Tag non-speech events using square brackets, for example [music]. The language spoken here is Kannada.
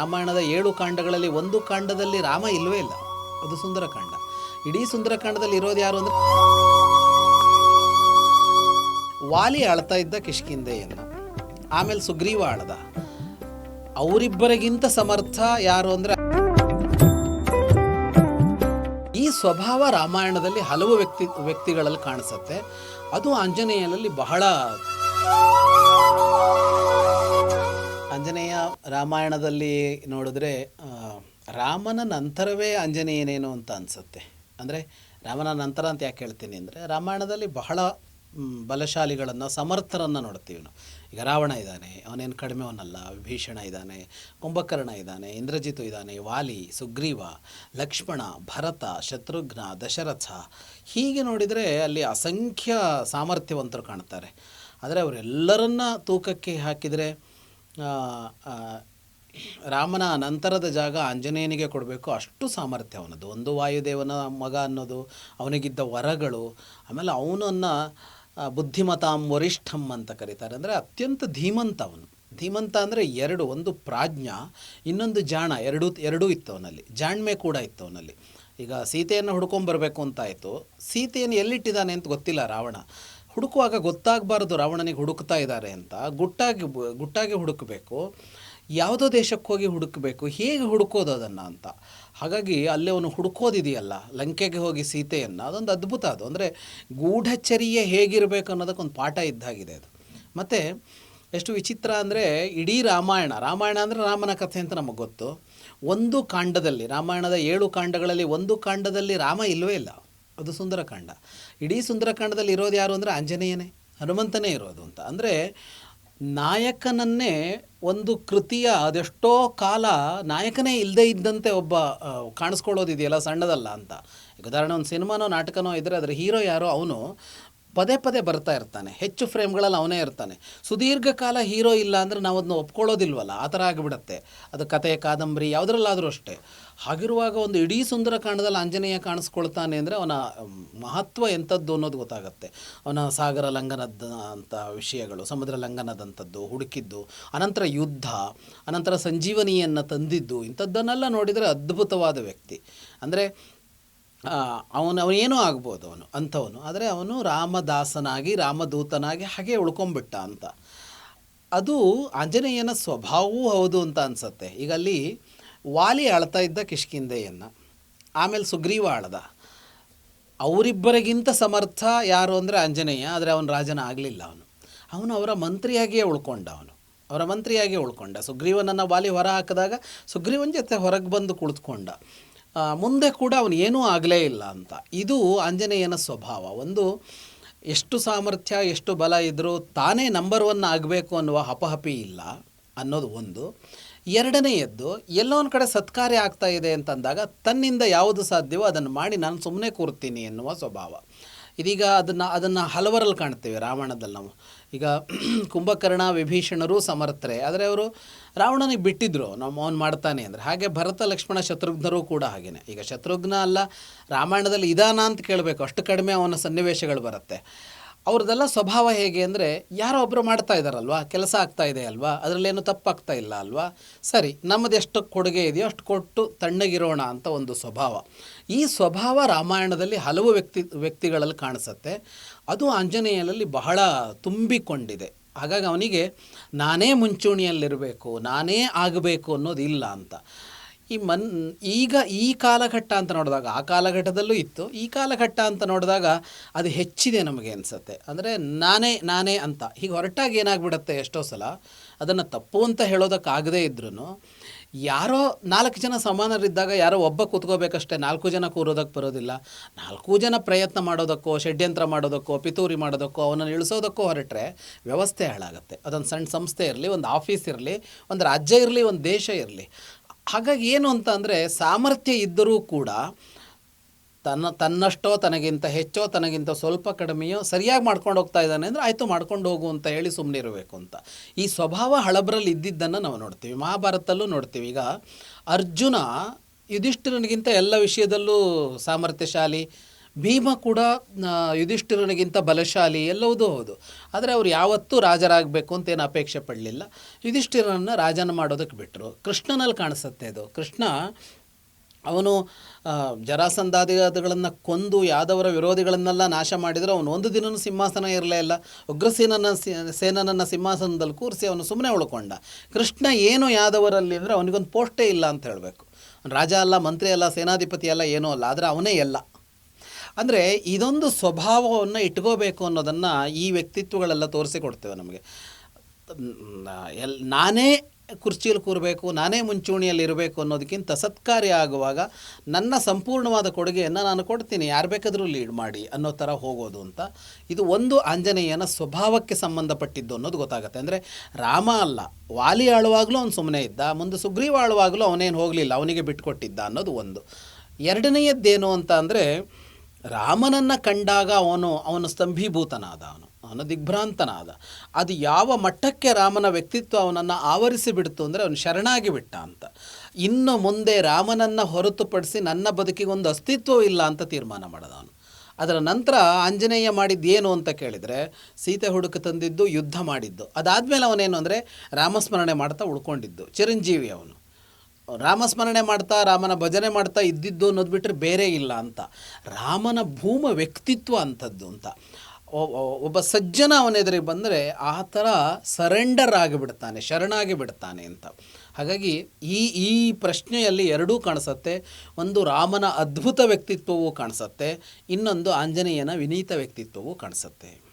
ರಾಮಾಯಣದ ಏಳು ಕಾಂಡಗಳಲ್ಲಿ ಒಂದು ಕಾಂಡದಲ್ಲಿ ರಾಮ ಇಲ್ಲವೇ ಇಲ್ಲ. ಅದು ಸುಂದರಕಾಂಡ ಇಡೀ ಸುಂದರಕಾಂಡದಲ್ಲಿ ಇರೋದು ಯಾರು ಅಂದ್ರೆ ವಾಲಿ ಆಳ್ತಾ ಇದ್ದ ಕಿಷ್ಕಿಂದೆಯನ್ನು ಆಮೇಲೆ ಸುಗ್ರೀವ ಆಳ್ದ ಅವರಿಬ್ಬರಿಗಿಂತ ಸಮರ್ಥ ಯಾರು ಅಂದ್ರೆ ಈ ಸ್ವಭಾವ ರಾಮಾಯಣದಲ್ಲಿ ಹಲವು ವ್ಯಕ್ತಿ, ವ್ಯಕ್ತಿಗಳಲ್ಲಿ ಕಾಣಿಸುತ್ತೆ. ಅದು ಆಂಜನೇಯನಲ್ಲಿ ಬಹಳ ಆಂಜನೇಯ ರಾಮಾಯಣದಲ್ಲಿ ನೋಡಿದ್ರೆ ರಾಮನ ನಂತರವೇ ಆಂಜನೇಯನೇನು ಅಂತ ಅನಿಸುತ್ತೆ. ಅಂದರೆ ರಾಮನ ನಂತರ ಅಂತ ಯಾಕೆ ಹೇಳ್ತೀನಿ ಅಂದರೆ, ರಾಮಾಯಣದಲ್ಲಿ ಬಹಳ ಬಲಶಾಲಿಗಳನ್ನು, ಸಮರ್ಥರನ್ನು ನೋಡ್ತೀವಿ ನಾವು. ಈಗ ರಾವಣ ಇದ್ದಾನೆ, ಅವನೇನು ಕಡಿಮೆವನಲ್ಲ ವಿಭೀಷಣ ಇದ್ದಾನೆ, ಕುಂಭಕರ್ಣ ಇದ್ದಾನೆ, ಇಂದ್ರಜಿತು ಇದ್ದಾನೆ, ವಾಲಿ, ಸುಗ್ರೀವ, ಲಕ್ಷ್ಮಣ, ಭರತ, ಶತ್ರುಘ್ನ, ದಶರಥ, ಹೀಗೆ ನೋಡಿದರೆ ಅಲ್ಲಿ ಅಸಂಖ್ಯ ಸಾಮರ್ಥ್ಯವಂತರು ಕಾಣ್ತಾರೆ. ಆದರೆ ಅವರೆಲ್ಲರನ್ನ ತೂಕಕ್ಕೆ ಹಾಕಿದರೆ ರಾಮನ ನಂತರದ ಜಾಗ ಆಂಜನೇಯನಿಗೆ ಕೊಡಬೇಕು ಅಷ್ಟು ಸಾಮರ್ಥ್ಯ ಅವನದು ಒಂದು ವಾಯುದೇವನ ಮಗ ಅನ್ನೋದು, ಅವನಿಗಿದ್ದ ವರಗಳು, ಆಮೇಲೆ ಅವನನ್ನು ಬುದ್ಧಿಮತಾಂ ವರಿಷ್ಠಂ ಅಂತ ಕರೀತಾರೆ. ಅಂದರೆ ಅತ್ಯಂತ ಧೀಮಂತ ಅವನು. ಧೀಮಂತ ಅಂದರೆ ಎರಡು, ಒಂದು ಪ್ರಾಜ್ಞ, ಇನ್ನೊಂದು ಜಾಣ, ಎರಡೂ ಎರಡೂ ಇತ್ತು ಅವನಲ್ಲಿ. ಜಾಣ್ಮೆ ಕೂಡ ಇತ್ತು ಅವನಲ್ಲಿ. ಈಗ ಸೀತೆಯನ್ನು ಅಂತ ಆಯಿತು. ಸೀತೆಯನ್ನು ಎಲ್ಲಿಟ್ಟಿದ್ದಾನೆ ಅಂತ ಗೊತ್ತಿಲ್ಲ ರಾವಣ. ಹುಡುಕುವಾಗ ಗೊತ್ತಾಗಬಾರ್ದು ರಾವಣನಿಗೆ ಹುಡುಕ್ತಾ ಇದ್ದಾರೆ ಅಂತ. ಗುಟ್ಟಾಗಿ ಗುಟ್ಟಾಗಿ ಹುಡುಕಬೇಕು. ಯಾವುದೋ ದೇಶಕ್ಕೆ ಹೋಗಿ ಹುಡುಕಬೇಕು. ಹೇಗೆ ಹುಡುಕೋದು ಅದನ್ನು ಅಂತ. ಹಾಗಾಗಿ ಅಲ್ಲಿ ಅವನು ಹುಡುಕೋದಿದೆಯಲ್ಲ. ಲಂಕೆಗೆ ಹೋಗಿ ಸೀತೆಯನ್ನು. ಅದೊಂದು ಅದ್ಭುತ ಅದು. ಅಂದರೆ ಗೂಢಚರ್ಯ ಹೇಗಿರಬೇಕು ಅನ್ನೋದಕ್ಕೊಂದು ಪಾಠ ಇದ್ದಾಗಿದೆ ಅದು. ಮತ್ತು ಎಷ್ಟು ವಿಚಿತ್ರ ಅಂದರೆ ಇಡೀ ರಾಮಾಯಣ. ರಾಮಾಯಣ ಅಂದರೆ ರಾಮನ ಕಥೆ ಅಂತ ನಮಗೆ ಗೊತ್ತು. ಒಂದು ಕಾಂಡದಲ್ಲಿ, ರಾಮಾಯಣದ ಏಳು ಕಾಂಡಗಳಲ್ಲಿ ಒಂದು ಕಾಂಡದಲ್ಲಿ ರಾಮ ಇಲ್ಲವೇ ಇಲ್ಲ. ಅದು ಸುಂದರಕಾಂಡ. ಇಡೀ ಸುಂದರಕಾಂಡದಲ್ಲಿ ಇರೋದು ಯಾರು ಅಂದರೆ ಆಂಜನೇಯನೇ, ಹನುಮಂತನೇ ಇರೋದು ಅಂತ. ಅಂದರೆ ನಾಯಕನನ್ನೇ ಒಂದು ಕೃತಿಯ ಅದೆಷ್ಟೋ ಕಾಲ ನಾಯಕನೇ ಇಲ್ಲದೇ ಇದ್ದಂತೆ ಒಬ್ಬ ಕಾಣಿಸ್ಕೊಳ್ಳೋದಿದೆಯಲ್ಲ ಸಣ್ಣದಲ್ಲ ಅಂತ. ಉದಾಹರಣೆ, ಒಂದು ಸಿನಿಮಾನೋ, ನಾಟಕನೋ ಇದ್ದರೆ ಅದರ ಹೀರೋ ಯಾರೋ ಅವನು ಪದೇ ಪದೇ ಬರ್ತಾ ಇರ್ತಾನೆ. ಹೆಚ್ಚು ಫ್ರೇಮ್ಗಳಲ್ಲಿ ಅವನೇ ಇರ್ತಾನೆ. ಸುದೀರ್ಘ ಕಾಲ ಹೀರೋ ಇಲ್ಲ ಅಂದರೆ ನಾವು ಅದನ್ನ ಒಪ್ಕೊಳ್ಳೋದಿಲ್ವಲ್ಲ? ಆ ಥರ ಆಗಿಬಿಡುತ್ತೆ. ಅದು ಕತೆ ಕಾದಂಬರಿ, ಯಾವುದ್ರಲ್ಲಾದರೂ ಅಷ್ಟೇ. ಹಾಗಿರುವಾಗ ಒಂದು ಇಡೀ ಸುಂದರಕಾಂಡದಲ್ಲಿ ಆಂಜನೇಯ ಕಾಣಿಸ್ಕೊಳ್ತಾನೆ ಅಂದರೆ ಅವನ ಮಹತ್ವ ಎಂಥದ್ದು ಅನ್ನೋದು ಗೊತ್ತಾಗುತ್ತೆ. ಅವನ ಸಾಗರ ಲಂಘನದ ಅಂಥ ವಿಷಯಗಳು, ಸಮುದ್ರ ಲಂಘನದಂಥದ್ದು, ಹುಡುಕಿದ್ದು, ಅನಂತರ ಯುದ್ಧ, ಅನಂತರ ಸಂಜೀವನಿಯನ್ನು ತಂದಿದ್ದು, ಇಂಥದ್ದನ್ನೆಲ್ಲ ನೋಡಿದರೆ ಅದ್ಭುತವಾದ ವ್ಯಕ್ತಿ. ಅಂದರೆ ಅವನು ಅವನೇನೂ ಆಗ್ಬೋದು ಅವನು, ಅಂಥವನು. ಆದರೆ ಅವನು ರಾಮದಾಸನಾಗಿ, ರಾಮದೂತನಾಗಿ ಹಾಗೆ ಉಳ್ಕೊಂಬಿಟ್ಟ ಅಂತ. ಅದು ಆಂಜನೇಯನ ಸ್ವಭಾವವೂ ಹೌದು ಅಂತ ಅನಿಸುತ್ತೆ. ಈಗ ಅಲ್ಲಿ ವಾಲಿ ಅಳ್ತಾ ಇದ್ದ ಕಿಷ್ಕಿಂದೆಯನ್ನು ಆಮೇಲೆ ಸುಗ್ರೀವ ಆಳ್ದ ಅವರಿಬ್ಬರಿಗಿಂತ ಸಮರ್ಥ ಯಾರು ಅಂದರೆ ಆಂಜನೇಯ, ಆದರೆ ಅವನು ರಾಜನ ಆಗಲಿಲ್ಲ ಅವನು. ಅವನು ಅವರ ಮಂತ್ರಿಯಾಗಿಯೇ ಉಳ್ಕೊಂಡ ಅವನು. ಅವರ ಮಂತ್ರಿಯಾಗಿ ಉಳ್ಕೊಂಡ. ಸುಗ್ರೀವನನ್ನು ವಾಲಿ ಹೊರ ಹಾಕಿದಾಗ ಸುಗ್ರೀವನ ಜೊತೆ ಹೊರಗೆ ಬಂದು ಕುಳಿತುಕೊಂಡ ಮುಂದೆ ಕೂಡ ಅವನು ಏನೂ ಆಗಲೇ ಇಲ್ಲ ಅಂತ. ಇದು ಆಂಜನೇಯನ ಸ್ವಭಾವ. ಒಂದು, ಎಷ್ಟು ಸಾಮರ್ಥ್ಯ, ಎಷ್ಟು ಬಲ ಇದ್ದರೂ ತಾನೇ ನಂಬರ್ ಒನ್ ಆಗಬೇಕು ಅನ್ನುವ ಹಪಹಪಿ ಇಲ್ಲ ಅನ್ನೋದು ಒಂದು. ಎರಡನೆಯದ್ದು, ಎಲ್ಲೋ ಒಂದು ಕಡೆ ಸತ್ಕಾರ್ಯ ಆಗ್ತಾ ಇದೆ ಅಂತಂದಾಗ ತನ್ನಿಂದ ಯಾವುದು ಸಾಧ್ಯವೋ ಅದನ್ನು ಮಾಡಿ ನಾನು ಸುಮ್ಮನೆ ಕೂರ್ತೀನಿ ಎನ್ನುವ ಸ್ವಭಾವ. ಇದೀಗ ಅದನ್ನು ಅದನ್ನು ಹಲವರಲ್ಲಿ ಕಾಣ್ತೇವೆ ರಾವಣದಲ್ಲಿ ನಾವು. ಈಗ [clears throat] ಕುಂಭಕರ್ಣ, ವಿಭೀಷಣರು ಸಮರ್ಥರೆ. ಆದರೆ ಅವರು ರಾವಣನಿಗೆ ಬಿಟ್ಟಿದ್ರು, ನಮ್ಮ ಅವನು ಮಾಡ್ತಾನೆ ಅಂದರೆ. ಹಾಗೆ ಭರತ, ಲಕ್ಷ್ಮಣ, ಶತ್ರುಘ್ನರು ಕೂಡ ಹಾಗೆಯೇ ಈಗ ಶತ್ರುಘ್ನ ಅಲ್ಲ, ರಾಮಾಯಣದಲ್ಲಿ ಇದಾನ ಅಂತ ಕೇಳಬೇಕು. ಅಷ್ಟು ಕಡಿಮೆ ಅವನ ಸನ್ನಿವೇಶಗಳು ಬರುತ್ತೆ. ಅವ್ರದ್ದೆಲ್ಲ ಸ್ವಭಾವ ಹೇಗೆ ಅಂದರೆ, ಯಾರೋ ಒಬ್ಬರು ಮಾಡ್ತಾ ಇದ್ದಾರಲ್ವಾ ಕೆಲಸ ಆಗ್ತಾ ಇದೆ ಅಲ್ವಾ? ಅದರಲ್ಲೇನು ತಪ್ಪಾಗ್ತಾ ಇಲ್ಲ ಅಲ್ವಾ? ಸರಿ, ನಮ್ಮದು ಎಷ್ಟು ಕೊಡುಗೆ ಇದೆಯೋ ಅಷ್ಟು ಕೊಟ್ಟು ತಣ್ಣಗಿರೋಣ ಅಂತ ಒಂದು ಸ್ವಭಾವ. ಈ ಸ್ವಭಾವ ರಾಮಾಯಣದಲ್ಲಿ ಹಲವು ವ್ಯಕ್ತಿ, ವ್ಯಕ್ತಿಗಳಲ್ಲಿ ಕಾಣಿಸುತ್ತೆ. ಅದು ಆಂಜನೇಯನಲ್ಲಿ ಬಹಳ ತುಂಬಿಕೊಂಡಿದೆ. ಹಾಗಾಗಿ ಅವನಿಗೆ, ನಾನೇ ಮುಂಚೂಣಿಯಲ್ಲಿರಬೇಕು, ನಾನೇ ಆಗಬೇಕು ಅನ್ನೋದಿಲ್ಲ ಅಂತ. ಈ ಮನ್, ಈಗ ಈ ಕಾಲಘಟ್ಟ ಅಂತ ನೋಡಿದಾಗ, ಆ ಕಾಲಘಟ್ಟದಲ್ಲೂ ಇತ್ತು. ಈ ಕಾಲಘಟ್ಟ ಅಂತ ನೋಡಿದಾಗ ಅದು ಹೆಚ್ಚಿದೆ ನಮಗೆ ಅನಿಸುತ್ತೆ. ಅಂದರೆ ನಾನೇ ನಾನೇ ಅಂತ. ಹೀಗೆ ಹೊರಟಾಗಿ ಏನಾಗ್ಬಿಡುತ್ತೆ ಎಷ್ಟೋ ಸಲ, ಅದನ್ನು ತಪ್ಪು ಅಂತ ಹೇಳೋದಕ್ಕಾಗದೇ ಇದ್ರೂ ಯಾರೋ ನಾಲ್ಕು ಜನ ಸಮಾನರಿದ್ದಾಗ ಯಾರೋ ಒಬ್ಬ ಕೂತ್ಕೋಬೇಕಷ್ಟೇ, ನಾಲ್ಕು ಜನ ಕೂರೋದಕ್ಕೆ ಬರೋದಿಲ್ಲ. ನಾಲ್ಕು ಜನ ಪ್ರಯತ್ನ ಮಾಡೋದಕ್ಕೋ, ಷಡ್ಯಂತ್ರ ಮಾಡೋದಕ್ಕೋ, ಪಿತೂರಿ ಮಾಡೋದಕ್ಕೋ, ಅವನನ್ನು ಇಳಿಸೋದಕ್ಕೋ ಹೊರಟ್ರೆ ವ್ಯವಸ್ಥೆ ಹಾಳಾಗುತ್ತೆ. ಅದೊಂದು ಸಣ್ಣ ಸಂಸ್ಥೆ ಇರಲಿ, ಒಂದು ಆಫೀಸ್ ಇರಲಿ, ಒಂದು ರಾಜ್ಯ ಇರಲಿ, ಒಂದು ದೇಶ ಇರಲಿ. ಹಾಗಾಗಿ ಏನು ಅಂತ ಅಂದರೆ ಸಾಮರ್ಥ್ಯ ಇದ್ದರೂ ಕೂಡ ತನ್ನ ತನ್ನಷ್ಟೋ ತನಗಿಂತ ಹೆಚ್ಚೋ ತನಗಿಂತ ಸ್ವಲ್ಪ ಕಡಿಮೆಯೋ ಸರಿಯಾಗಿ ಮಾಡ್ಕೊಂಡು ಹೋಗ್ತಾ ಇದ್ದಾನೆ ಅಂದರೆ ಆಯಿತು ಮಾಡ್ಕೊಂಡು ಹೋಗು ಅಂತ ಹೇಳಿ ಸುಮ್ಮನೆ ಇರಬೇಕು ಅಂತ. ಈ ಸ್ವಭಾವ ಹಳಬರಲ್ಲಿ ಇದ್ದಿದ್ದನ್ನು ನಾವು ನೋಡ್ತೀವಿ ಮಹಾಭಾರತಲ್ಲೂ ನೋಡ್ತೀವಿ. ಈಗ ಅರ್ಜುನ ಯುಧಿಷ್ಠಿರನಿಗಿಂತ ಎಲ್ಲ ವಿಷಯದಲ್ಲೂ ಸಾಮರ್ಥ್ಯಶಾಲಿ ಭೀಮ ಕೂಡ ಯುಧಿಷ್ಠಿರನಿಗಿಂತ ಬಲಶಾಲಿ, ಎಲ್ಲವುದೂ ಹೌದು. ಆದರೆ ಅವರು ಯಾವತ್ತೂ ರಾಜರಾಗಬೇಕು ಅಂತ ಏನು ಅಪೇಕ್ಷೆ ಪಡಲಿಲ್ಲ. ಯುಧಿಷ್ಠಿರನನ್ನು ರಾಜನ ಮಾಡೋದಕ್ಕೆ ಬಿಟ್ಟರು ಕೃಷ್ಣನಲ್ಲಿ ಕಾಣಿಸುತ್ತೆ ಅದು. ಕೃಷ್ಣ, ಅವನು ಜರಾಸಂಧಾದಿಗಳನ್ನು ಕೊಂದು, ಯಾದವರ ವಿರೋಧಿಗಳನ್ನೆಲ್ಲ ನಾಶ ಮಾಡಿದರೆ ಅವನು ಒಂದು ದಿನವೂ ಸಿಂಹಾಸನ ಇರಲೇ ಇಲ್ಲ. ಉಗ್ರಸೇನನ ಸೇನನನ್ನು ಸಿಂಹಾಸನದಲ್ಲಿ ಕೂರಿಸಿ ಅವನು ಸುಮ್ಮನೆ ಉಳ್ಕೊಂಡ. ಕೃಷ್ಣ ಏನು ಯಾದವರಲ್ಲಿ ಅಂದರೆ ಅವನಿಗೊಂದು ಪೋಸ್ಟೇ ಇಲ್ಲ ಅಂತ ಹೇಳಬೇಕು. ರಾಜ ಅಲ್ಲ, ಮಂತ್ರಿ ಅಲ್ಲ, ಸೇನಾಧಿಪತಿ ಅಲ್ಲ, ಏನೂ ಅಲ್ಲ. ಆದರೆ ಅವನೇ ಎಲ್ಲ. ಅಂದರೆ ಇದೊಂದು ಸ್ವಭಾವವನ್ನು ಇಟ್ಕೋಬೇಕು ಅನ್ನೋದನ್ನು ಈ ವ್ಯಕ್ತಿತ್ವಗಳೆಲ್ಲ ತೋರಿಸಿಕೊಡ್ತೇವೆ ನಮಗೆ. ಎಲ್, ನಾನೇ ಕುರ್ಚಿಯಲ್ಲಿ ಕೂರಬೇಕು, ನಾನೇ ಮುಂಚೂಣಿಯಲ್ಲಿ ಇರಬೇಕು ಅನ್ನೋದಕ್ಕಿಂತ ಸತ್ಕಾರ್ಯ ಆಗುವಾಗ ನನ್ನ ಸಂಪೂರ್ಣವಾದ ಕೊಡುಗೆಯನ್ನು ನಾನು ಕೊಡ್ತೀನಿ, ಯಾರು ಬೇಕಾದರೂ ಲೀಡ್ ಮಾಡಿ ಅನ್ನೋ ಥರ ಹೋಗೋದು ಅಂತ. ಇದು ಒಂದು ಆಂಜನೇಯನ ಸ್ವಭಾವಕ್ಕೆ ಸಂಬಂಧಪಟ್ಟಿದ್ದು ಅನ್ನೋದು ಗೊತ್ತಾಗುತ್ತೆ. ಅಂದರೆ ರಾಮ ಅಲ್ಲ, ವಾಲಿ ಆಳುವಾಗಲೂ ಅವನು ಸುಮ್ಮನೆ ಇದ್ದ, ಮುಂದೆ ಸುಗ್ರೀವ ಆಳುವಾಗಲೂ ಅವನೇನು ಹೋಗಲಿಲ್ಲ, ಅವನಿಗೆ ಬಿಟ್ಟುಕೊಟ್ಟಿದ್ದ ಅನ್ನೋದು ಒಂದು. ಎರಡನೆಯದ್ದೇನು ಅಂತ ಅಂದರೆ ರಾಮನನ್ನು ಕಂಡಾಗ ಅವನು ಅವನು ಸ್ತಂಭೀಭೂತನಾದ ಅವನು ಅವನು ದಿಗ್ಭ್ರಾಂತನಾದ. ಅದು ಯಾವ ಮಟ್ಟಕ್ಕೆ ರಾಮನ ವ್ಯಕ್ತಿತ್ವ ಅವನನ್ನು ಆವರಿಸಿ ಬಿಡ್ತು ಅಂದರೆ ಅವನು ಶರಣಾಗಿ ಬಿಟ್ಟ ಅಂತ. ಇನ್ನು ಮುಂದೆ ರಾಮನನ್ನು ಹೊರತುಪಡಿಸಿ ನನ್ನ ಬದುಕಿಗೆ ಒಂದು ಅಸ್ತಿತ್ವವಿಲ್ಲ ಅಂತ ತೀರ್ಮಾನ ಮಾಡಿದ ಅವನು. ಅದರ ನಂತರ ಆಂಜನೇಯ ಮಾಡಿದ್ದೇನು ಅಂತ ಕೇಳಿದರೆ, ಸೀತೆ ಹುಡುಕ ತಂದಿದ್ದು, ಯುದ್ಧ ಮಾಡಿದ್ದು. ಅದಾದಮೇಲೆ ಅವನೇನು ಅಂದರೆ, ರಾಮಸ್ಮರಣೆ ಮಾಡ್ತಾ ಉಳ್ಕೊಂಡಿದ್ದು. ಚಿರಂಜೀವಿ ಅವನು. ರಾಮಸ್ಮರಣೆ ಮಾಡ್ತಾ, ರಾಮನ ಭಜನೆ ಮಾಡ್ತಾ ಇದ್ದಿದ್ದು ಅನ್ನೋದು ಬಿಟ್ಟರೆ ಬೇರೆ ಇಲ್ಲ ಅಂತ. ರಾಮನ ಭೂಮ ವ್ಯಕ್ತಿತ್ವ ಅಂಥದ್ದು ಅಂತ. ಒಬ್ಬ ಸಜ್ಜನ ಅವನ ಎದುರಿಗೆ ಬಂದರೆ ಆ ಥರ ಸರೆಂಡರ್ ಆಗಿಬಿಡ್ತಾನೆ ಶರಣಾಗಿ ಬಿಡ್ತಾನೆ ಅಂತ. ಹಾಗಾಗಿ ಈ ಈ ಪ್ರಶ್ನೆಯಲ್ಲಿ ಎರಡೂ ಕಾಣಿಸುತ್ತೆ. ಒಂದು ರಾಮನ ಅದ್ಭುತ ವ್ಯಕ್ತಿತ್ವವೂ ಕಾಣಿಸುತ್ತೆ. ಇನ್ನೊಂದು ಆಂಜನೇಯನ ವಿನೀತ ವ್ಯಕ್ತಿತ್ವವೂ ಕಾಣಿಸುತ್ತೆ.